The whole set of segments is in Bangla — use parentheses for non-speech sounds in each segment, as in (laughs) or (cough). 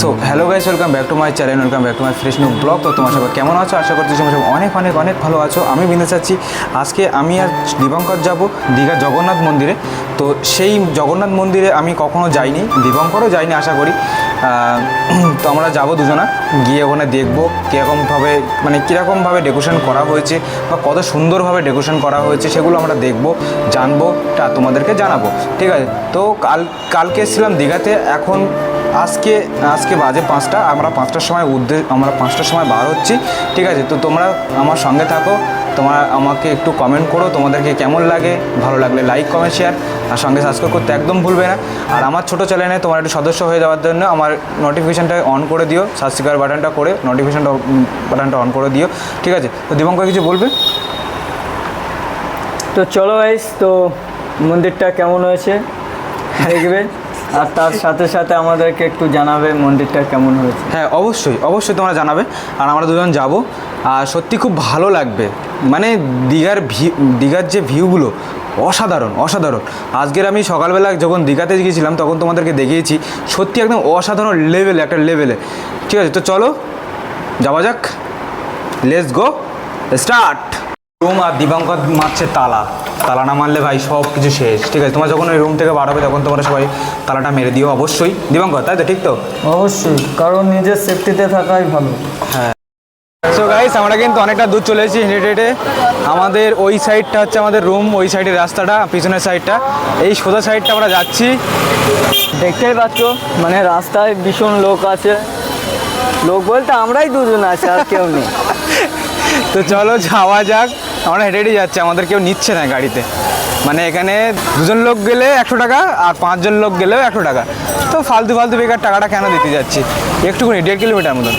So hello guys welcome back to my channel welcome back to my fresh new blog তো তোমার সবাই কেমন আছো? আশা করছি তোমরা সবাই অনেক অনেক অনেক ভালো আছো। আমি বিন্দু চাচ্ছি আজকে আমি আর দীপঙ্কর যাব দীঘা জগন্নাথ মন্দিরে। তো সেই জগন্নাথ মন্দিরে আমি কখনো যাইনি, দীপঙ্করও যাইনি আশা করি। তো আমরা যাব দুজনা। গিয়ে ওখানে দেখব কীরকমভাবে মানে কীরকমভাবে ডেকোরেশন করা হয়েছে বা কত সুন্দরভাবে ডেকোরেশন করা হয়েছে, সেগুলো আমরা দেখব, জানব, তা তোমাদেরকে জানাব। ঠিক আছে? তো কাল, কালকে এসেছিলাম দীঘাতে। এখন আজকে আজকে বাজে পাঁচটা, আমরা পাঁচটার সময় উদ্দে, আমরা পাঁচটার সময় বার হচ্ছি, ঠিক আছে? তো তোমরা আমার সঙ্গে থাকো, তোমরা আমাকে একটু কমেন্ট করো, তোমাদেরকে কেমন লাগে, ভালো লাগলে লাইক কমেন্ট শেয়ার আর সঙ্গে সাবস্ক্রাইব করতে একদম ভুলবে না। আর আমার ছোটো চ্যানেলে তোমার একটু সদস্য হয়ে যাওয়ার জন্য আমার নোটিফিকেশানটা অন করে দিও সাবস্ক্রাইব বাটনটা করে নোটিফিকেশানটা বাটনটা অন করে দিও, ঠিক আছে? তো দীপঙ্কর কিছু বলবে? তো চলো গাইস তো মন্দিরটা কেমন হয়েছে? দেখবে? আর তার সাথে সাথে আমাদেরকে একটু জানাবে মন্দিরটা কেমন হয়েছে। হ্যাঁ অবশ্যই অবশ্যই তোমরা জানাবে। আর আমরা দুজন যাব। আর সত্যি খুব ভালো লাগবে। মানে দীঘার ভি- দীঘার যে ভিউগুলো অসাধারণ অসাধারণ। আজকের আমি সকালবেলা যখন দীঘাতে গিয়েছিলাম, তখন তোমাদেরকে দেখিয়েছি, সত্যি একদম অসাধারণ লেভেলে একটা লেভেলে ঠিক আছে, তো চলো, যাওয়া যাক। লেটস গো স্টার্ট রুম আর দিবাঙ্কর মারছে তালা। তালা না মারলে ভাই সব কিছু শেষ। ঠিক আছে তোমরা যখন ওই রুম থেকে বার হবে তখন তোমরা সবাই তালাটা মেরে দিও অবশ্যই। দিবাঙ্কর তাই তো ঠিক তো? অবশ্যই কারণ নিজের সেফটিতে থাকাই ভালো। সো গাইস আমরা কিন্তু অনেকটা দূর চলে এসেছি হেঁটে হেঁটে। আমাদের ওই সাইডটা হচ্ছে আমাদের রুম ওই সাইডের রাস্তাটা পিছনের সাইডটা এই সোজা সাইডটা আমরা যাচ্ছি। দেখতেই পাচ্ছ মানে রাস্তায় ভীষণ লোক আছে। লোক বলতে আমরাই দুজন আছি আর কেউ নেই। (laughs) তো চলো যাওয়া যাক। আমরা হেঁটে হেঁটে যাচ্ছি, আমাদের কেউ নিচ্ছে না গাড়িতে। মানে এখানে দুজন লোক গেলে একশো টাকা আর পাঁচজন লোক গেলেও একশো টাকা। তো ফালতু ফালতু বেকার টাকাটা কেন দিতে যাচ্ছি? একটুখানি দেড় কিলোমিটার মতন।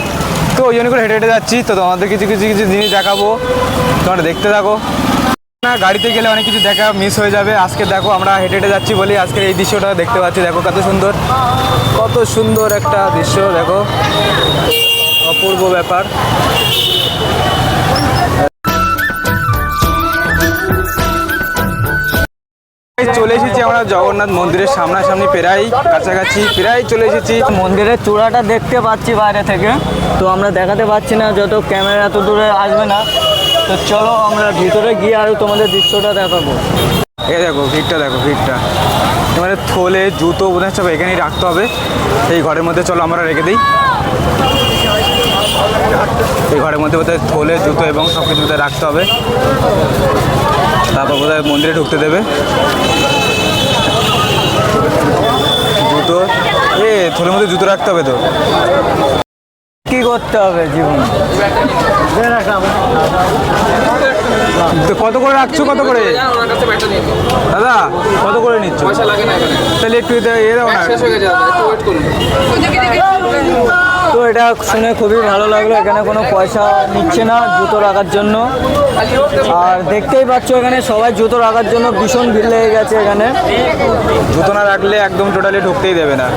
তো ওই জন্য করে হেঁটে হেঁটে যাচ্ছি, তো তোমাদের কিছু কিছু কিছু জিনিস দেখাবো। তোমরা দেখতে থাকো। না, গাড়িতে গেলে অনেক কিছু দেখা মিস হয়ে যাবে। আজকে দেখো আমরা হেঁটে হেঁটে যাচ্ছি বলি আজকের এই দৃশ্যটা দেখতে পাচ্ছি। দেখো কত সুন্দর কত সুন্দর একটা দৃশ্য, দেখো। অপূর্ব ব্যাপার। চলে এসেছি আমরা জগন্নাথ মন্দিরের সামনাসামনি প্রায় কাছাকাছি প্রায় চলে এসেছি। মন্দিরের চূড়াটা দেখতে পাচ্ছি বাইরে থেকে। তো আমরা দেখাতে পাচ্ছি না যত ক্যামেরা এত দূরে আসবে না। তো চলো আমরা ভিতরে গিয়ে আরও তোমাদের দৃশ্যটা দেখাবো। এ দেখো ভিড়টা দেখো ভিড়টা। এবারে থলে জুতো বোধ সব এখানেই রাখতে হবে। এই ঘরের মধ্যে চলো আমরা রেখে দিই। এই ঘরের মধ্যে বোধহয় থলে জুতো এবং সব কিছু বোধহয় রাখতে হবে। তারপর বোধহয় মন্দিরে ঢুকতে দেবে। জুতো। এ থলের মধ্যে জুতো রাখতে হবে তো। কি করতে হবে জীবনে? তো কত করে রাখছো কত করে? দাদা কত করে নিচ্ছ? তাহলে একটু এটা এ দাও না। তো এটা শুনে খুবই ভালো লাগল, এখানে কোনো পয়সা নিচ্ছে না জুতো রাখার জন্য। আর দেখতেই পাচ্ছ এখানে সবাই জুতো রাখার জন্য ভীষণ ভিড় লেগে গেছে এখানে। জুতো না রাখলে একদম টোটালি ঢুকতেই দেবে না।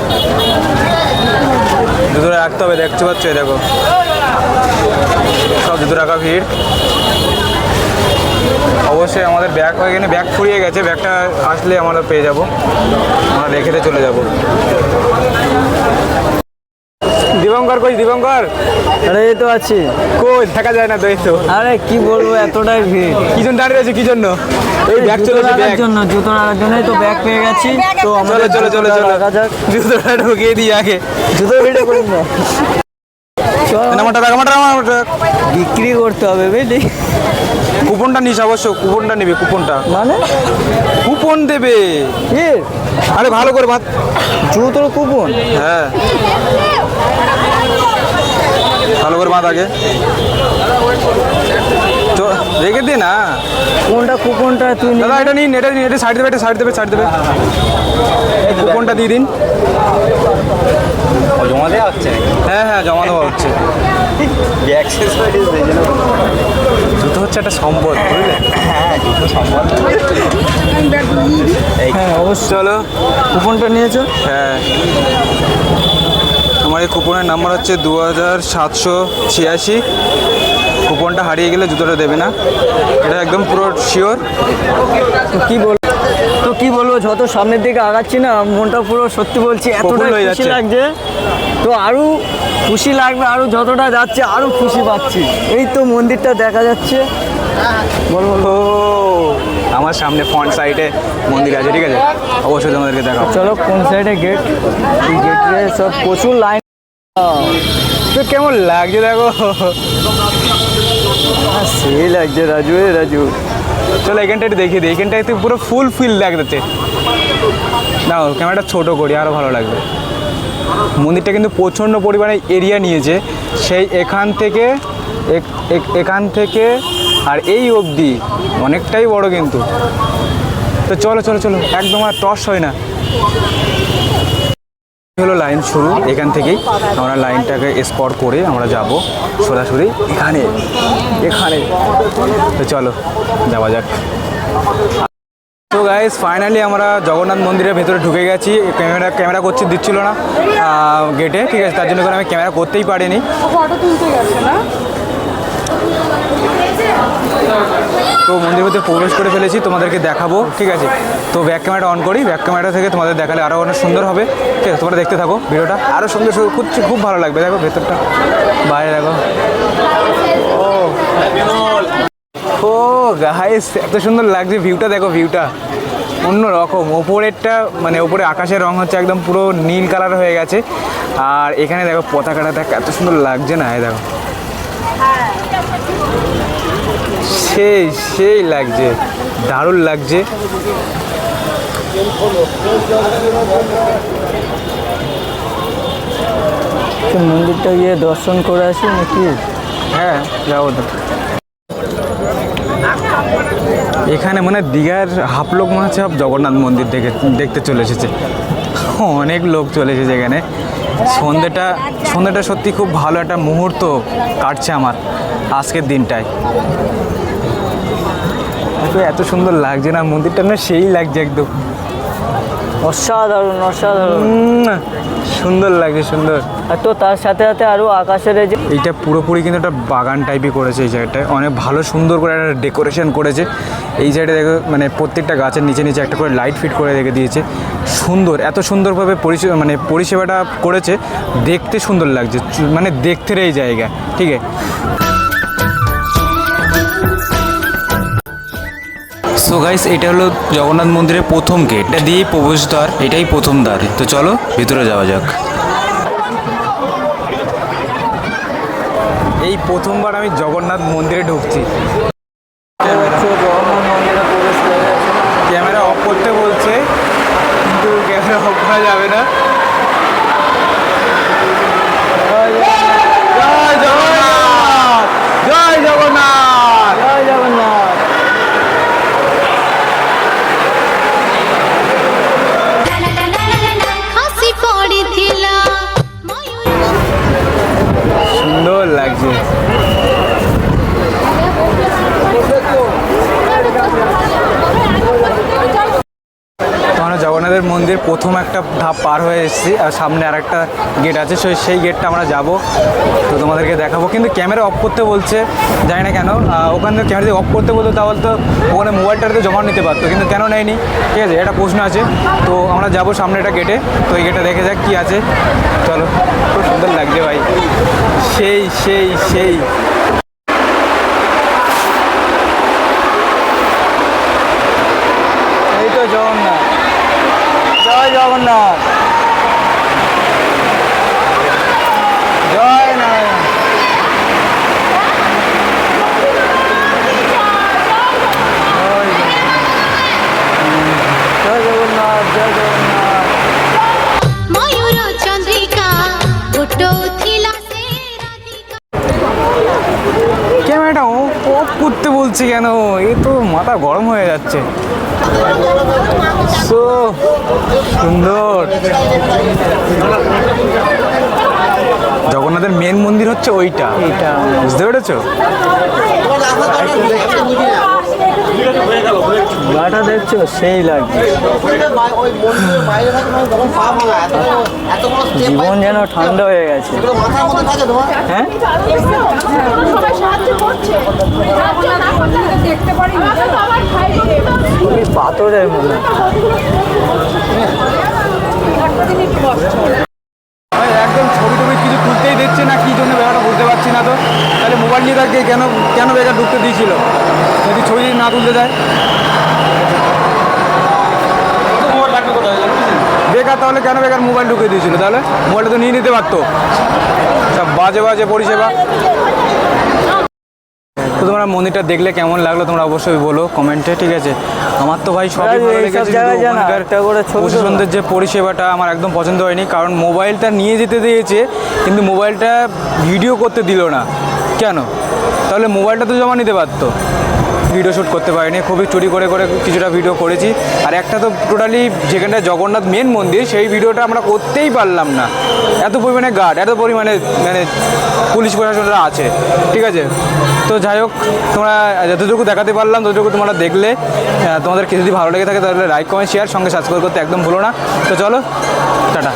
জুতো রাখতে হবে, দেখতে পাচ্ছ দেখো। সব জুতো রাখা ভিড়। অবশ্যই আমাদের ব্যাগ হয়ে গেলে ব্যাগ ফুরিয়ে গেছে ব্যাগটা আসলে আমরা পেয়ে যাব। আমরা রেখেতে চলে যাব। দিবঙ্কর কই দিবঙ্কর আরে এই তো আছি। কই দেখা যায় না তো এই তো। আরে কি বলব এতটাই ভিড়। কি জন্য দাঁড়িয়ে আছে কি জন্য? এই ব্যাগ চলে রাখার ব্যাগ। জন্য জুতো রাখার জন্যই তো ব্যাগ পেয়ে গেছি। তো চলো আমাদের চলো চলো চলো রাখা যাক। জুতোটা ঢুকিয়ে দিই আগে। জুতো ভিডিও করি না বিক্রি করতে হবে বুঝলি? কুপনটা নিস অবশ্য কুপনটা নিবি কুপনটা। মানে? কুপন দেবে। কি? আরে ভালো করে ভাত। জুতোর কুপন? হ্যাঁ। ভালো করে আগে। চ- রেখে দে না। কোনটা কুপনটা তুই দাদা এটা নিন এটা নিন এটা সাইড দেবে এটা সাইড দেবে সাইড দেবে। কুপনটা দিয়ে দিন। জমা দেওয়া হচ্ছে হ্যাঁ হ্যাঁ জমা দেওয়া হচ্ছে। (laughs) জুতো হচ্ছে একটা সম্পদ বুঝলে? হ্যাঁ দুটো সম্পদ। হ্যাঁ অবশ্যই। চলো। কুপনটা নিয়েছো? হ্যাঁ। আমার এই কুপনের নাম্বার হচ্ছে দু হাজার সাতশো ছিয়াশি। কুপনটা হারিয়ে গেলে জুতোটা দেবে না। এটা একদম পুরো শিওর তো কি বল তো কি বলব যত সামনের দিকে আগাচ্ছি না মনটা পুরো সত্যি বলছি এতটা খুশি। লাগছে। তো আরও খুশি লাগবে আরও যতটা যাচ্ছে আরও খুশি পাচ্ছি। এই তো মন্দিরটা দেখা যাচ্ছে। বল বল। আমার সামনে ফ্রন্ট সাইডে মন্দির আছে ঠিক আছে? অবশ্যই তোমাদেরকে দেখাবো। চলো কোন সাইডে গেট গেটে সব প্রচুর লাইন তো কেমন লাগছে দেখো? সেই লাগছে রাজু, এ রাজু। চলো এখানটা একটু দেখিয়ে দিই। এখানটা একটু পুরো ফুল ফিল লাগতেছে নাও ক্যামেরাটা ছোট করি আরও ভালো লাগবে। মন্দিরটা কিন্তু প্রচণ্ড পরিমাণে এরিয়া নিয়েছে। সেই এখান থেকে এখান থেকে, আর এই অবধি। অনেকটাই বড় কিন্তু। তো চলো চলো চলো। একদম আর টস হয় না। হলো লাইন শুরু, এখান থেকেই আমরা লাইনটাকে স্পট করে আমরা যাব সরাসরি এখানে এখানে। তো চলো, যাওয়া যাক। তো গাইজ ফাইনালি আমরা জগন্নাথ মন্দিরের ভেতরে ঢুকে গেছি। ক্যামেরা ক্যামেরা করছি, দিচ্ছিল না গেটে ঠিক আছে? তার জন্য আমি ক্যামেরা করতেই পারিনি। তো মন্দির ভিতরে প্রবেশ করে ফেলেছি, তোমাদেরকে দেখাবো, ঠিক আছে? তো ব্যাক ক্যামেরাটা অন করি ব্যাক ক্যামেরা থেকে তোমাদের দেখালে আরও অনেক সুন্দর হবে। ঠিক আছে, তোমরা দেখতে থাকো ভিডিওটা। আরও সুন্দর সুন্দর খুব খুব ভালো লাগবে, দেখো ভেতরটা। বাইরে দেখো। ও গাইস এত সুন্দর লাগছে ভিউটা দেখো ভিউটা অন্য রকম ওপরেরটা মানে ওপরে আকাশের রং হচ্ছে একদম পুরো নীল কালার হয়ে গেছে। আর এখানে দেখো পতাকাটা, দেখ, এত সুন্দর লাগছে না দেখো। সেই সেই লাগছে দারুণ লাগছে। মন্দিরটা গিয়ে দর্শন করে আসি নাকি? হ্যাঁ যাব তো। এখানে মানে দীঘার হাফ লোক মনে হচ্ছে সব জগন্নাথ মন্দির দেখে দেখতে চলে এসেছে। অনেক লোক চলে এসেছে এখানে। সন্ধ্যেটা সন্ধ্যেটা সত্যি খুব ভালো একটা মুহূর্ত কাটছে আমার আজকের দিনটায়। এত এত সুন্দর লাগছে না মন্দিরটা না সেই লাগছে একদম। অসাধারণ অসাধারণ। সুন্দর লাগছে সুন্দর। আর তো তার সাথে সাথে আরও আকাশের যে এইটা পুরোপুরি কিন্তু একটা বাগান টাইপই করেছে এই জায়গাটায় অনেক ভালো সুন্দর করে একটা ডেকোরেশন করেছে। এই সাইডে দেখো মানে প্রত্যেকটা গাছের নিচে নিচে একটা করে লাইট ফিট করে রেখে দিয়েছে। সুন্দর এত সুন্দরভাবে পরিষেবা মানে পরিষেবাটা করেছে। দেখতে সুন্দর লাগছে মানে দেখতে এই জায়গা ঠিক আছে? সো গাইস এটা হলো জগন্নাথ মন্দিরের প্রথম গেট এটা দিয়েই প্রবেশদ্বার এটাই প্রথম দ্বার। তো চলো, ভিতরে যাওয়া যাক। এই প্রথমবার আমি জগন্নাথ মন্দিরে ঢুকছি। ক্যামেরা অফ করতে বলছে, কিন্তু ক্যামেরা অফ করা যাবে না। জয় জগন্নাথ! জয় জগন্নাথ! লাগছে তো জগন্নাথের মন্দির প্রথম একটা ধাপ পার হয়ে এসেছি, আর সামনে আর একটা গেট আছে সেই সেই গেটটা আমরা যাব। তো তোমাদেরকে দেখাবো। কিন্তু ক্যামেরা অফ করতে বলছে, জানি না কেন ওখান থেকে ক্যামেরা যদি অফ করতে বলতো তাহলে তো ওখানে মোবাইলটাতে জমা নিতে পারতো, কিন্তু কেন নেয়নি? ঠিক আছে, এটা প্রশ্ন আছে। তো আমরা যাব সামনে একটা গেটে তো এই গেটে দেখে যাক কী আছে। চলো, খুব সুন্দর লাগছে ভাই। সেই সেই সেই এই তো জগন্নাথ জয় জগন্নাথ করতে বলছি কেন? এ তো মাথা গরম হয়ে যাচ্ছে। সো সুন্দর। জগন্নাথের মেন মন্দির হচ্ছে ওইটা। বুঝতে পেরেছ? গাটা দেখছ? সেই লাগছে। জীবন যেন ঠান্ডা হয়ে গেছে। হ্যাঁ? পাথরের মনে একদম ছবি টবি কিছু তুলতেই দিচ্ছে না কী জন্য ব্যাপারটা বুঝতে পারছি না তো। তাহলে মোবাইল নিয়ে তাকে কেন কেন বেকার ঢুকতে দিয়েছিল? যদি ছবি না তুলতে দেয় বেকার তাহলে কেন বেকার মোবাইল ঢুকে দিয়েছিল তাহলে? মোবাইলটা তো নিয়ে নিতে পারতো। বাজে বাজে পরিষেবা। তো তোমরা মন্দিরটা দেখলে কেমন লাগল তোমরা অবশ্যই বলো কমেন্টে ঠিক আছে? আমার তো ভাই সবই ভালো লেগেছে প্রশাসনদের যে পরিষেবাটা আমার একদম পছন্দ হয়নি কারণ মোবাইলটা নিয়ে যেতে দিয়েছে কিন্তু মোবাইলটা ভিডিও করতে দিল না। কেন? তাহলে মোবাইলটা তো জমা নিতে পারতো। ভিডিও শ্যুট করতে পারিনি, খুবই চুরি করে করে কিছুটা ভিডিও করেছি। আর একটা তো টোটালি যেখানটা জগন্নাথ মেন মন্দির, সেই ভিডিওটা আমরা করতেই পারলাম না। এত পরিমাণে গার্ড এত পরিমাণে মানে পুলিশ প্রশাসনরা আছে, ঠিক আছে? তো যাই হোক, তোমরা যতটুকু দেখাতে পারলাম, ততটুকু তোমরা দেখলে। তোমাদের যদি ভালো লেগে থাকে তাহলে লাইক কমেন্ট শেয়ার সঙ্গে সাবস্ক্রাইব করতে একদম ভুলো না। তো চলো, টাটা।